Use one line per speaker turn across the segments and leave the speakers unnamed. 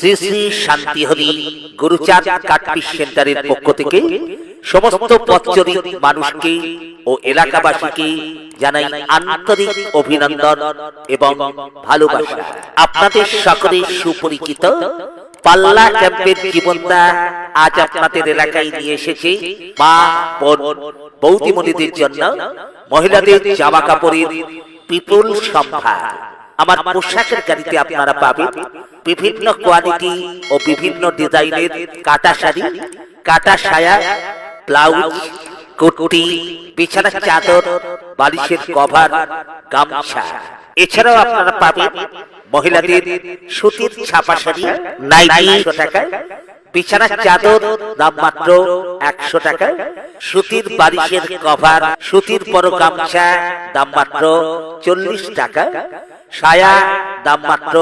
Shri Shri Shantihari Guruchand cut piece সেন্টারের পক্ষ থেকে সমস্ত পথচরী মানুষকে ও এলাকাবাসীকে জানাই আন্তরিক অভিনন্দন এবং ভালোবাসা। আপনাদের সকলে সুপরিচিত পাল্লা ক্যাম্পের জীবনটা আজ আপনাদের এলাকায় নিয়ে এসেছে মা, বোন, বৌদিমণিদের জন্য মহিলাদের জামা কাপড়ের বিপুল সম্ভার। আমার পোশাকের গাড়িতে আপনারা পাবেন বিভিন্ন কোয়ালিটি ও বিভিন্ন ডিজাইনের কাটা শাড়ি, কাটা সায়া, ব্লাউজ, কুর্তি, বিছানার চাদর, বালিশের কভার, গামছা। এছাড়াও আপনারা পাবেন মহিলাদের সুতির ছাপা শাড়ি নাইটি টাকা বিছানার চাদর দাম মাত্র একশো টাকা সুতির বালিশের কভার, সুতির বড় গামছা দাম মাত্র চল্লিশ টাকা সায়া দাম মাত্র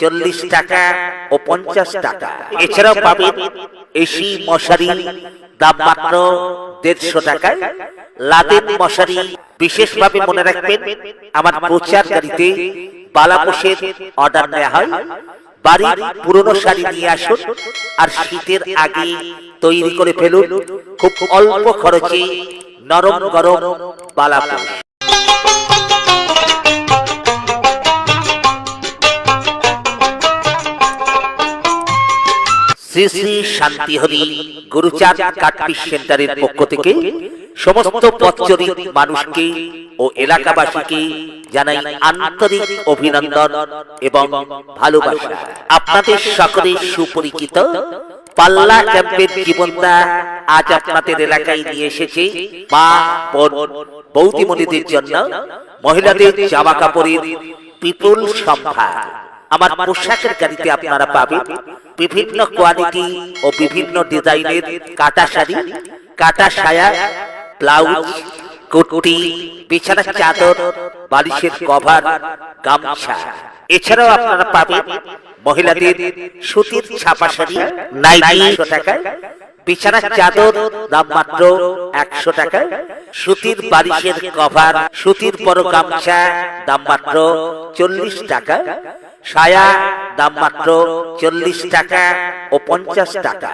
চল্লিশ টাকা ও পঞ্চাশ টাকা। এছাড়াও পাবেন এসি মশারি দাম মাত্র দেড়শো টাকা লাদেন মশারি, বিশেষভাবে মনে রাখবেন, আমার প্রচার গাড়িতে বালাপোষের অর্ডার নেওয়া হয়। বাড়ির পুরনো শাড়ি নিয়ে আসুন আর শীতের আগে তৈরি করে ফেলুন। খুব অল্প খরচে নরম গরম বালাপোষ শ্রী শ্রী শান্তিহরি গুরুচাঁদ কাটপিস সেন্টারের পক্ষ থেকে সমস্ত পথচরী মানুষকে ও এলাকাবাসীকে জানাই আন্তরিক অভিনন্দন এবং ভালোবাসা। আপনাদের সকলে সুপরিচিত পাল্লা ক্যাম্পের জীবনটা আজ আপনাদের এলাকায় নিয়ে এসেছে মা, বোন, বৌদিমণিদের জন্য মহিলাদের জামা কাপড়ের বিপুল সম্ভার। আমার পোশাকের গাড়িতে আপনারা পাবেন বিভিন্ন কোয়ালিটি ও বিভিন্ন ডিজাইনের কাটা শাড়ি, কাটা সায়া, ব্লাউজ, কুর্তি, বিছানার চাদর, বালিশের কভার, গামছা। এছাড়াও আপনারা পাবেন মহিলাদের সুতির ছাপা শাড়ি নাইটি টাকায়, বিছানার চাদর দাম মাত্র একশো টাকা সুতির বালিশের কভার, সুতির বড় গামছা দাম মাত্র চল্লিশ টাকা সায়া দাম মাত্র চল্লিশ টাকা ও পঞ্চাশ টাকা।